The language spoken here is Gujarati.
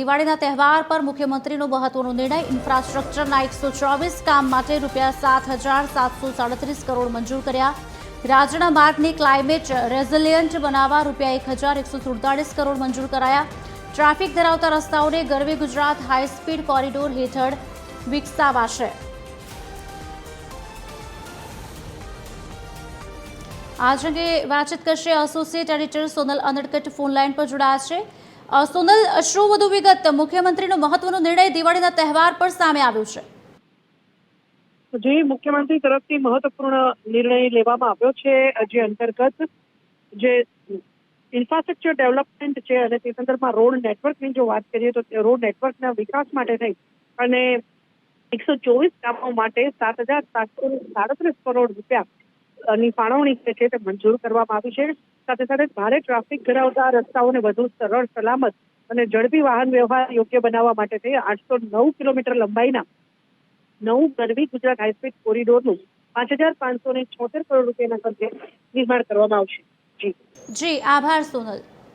દિવાળીના તહેવાર પર મુખ્યમંત્રીનો મહત્વનો નિર્ણય. ઇન્ફ્રાસ્ટ્રક્ચરના એકસો ચોવીસ કામ માટે રૂપિયા સાત હજાર સાતસો સાડત્રીસ કરોડ મંજૂર કર્યા. રાજ્યના માર્ગને ક્લાઇમેટ રેઝિલિયન્ટ બનાવવા રૂપિયા એક હજાર એકસો સુડતાલીસ કરોડ મંજૂર કરાયા. ટ્રાફિક ધરાવતા રસ્તાઓને Garvi Gujarat high speed corridor હેઠળ વિકસાવાશે. આજ અંગે વાતચીત કરશે associate editor Sonal Anadkat phone line પર જોડાયા છે. સોનલ, શું વધુ વિગત? મુખ્યમંત્રીનો મહત્વનો નિર્ણય દિવાળીના તહેવાર પર સામે આવ્યો છે. જે, મુખ્યમંત્રી તરફથી મહત્વપૂર્ણ નિર્ણય લેવામાં આવ્યો છે, જે અંતર્ગત જે ઇન્ફ્રાસ્ટ્રક્ચર ડેવલપમેન્ટ છે અને તે સંદર્ભમાં રોડ નેટવર્કની જો વાત કરીએ તો રોડ નેટવર્કના વિકાસ માટે થઈ અને એકસો ચોવીસ કામો માટે સાત હજાર સાતસો સાડત્રીસ કરોડ રૂપિયા ની ફાળવણી છે તે મંજૂર કરવામાં આવી છે. સાથે સાથે ભારે ટ્રાફિક ધરાવતા રસ્તાઓને વધુ સરળ, સલામત અને ઝડપી વાહન વ્યવહાર યોગ્ય બનાવવા માટે થઈ આઠસો નવ કિલોમીટર લંબાઈના નવું ગરવી ગુજરાત હાઈસ્પીડ કોરિડોરનું પાંચ હજાર પાંચસો ને છોતેર કરોડ રૂપિયાના ખર્ચે નિર્માણ કરવામાં આવશે. જી. જી, આભાર સોનલ.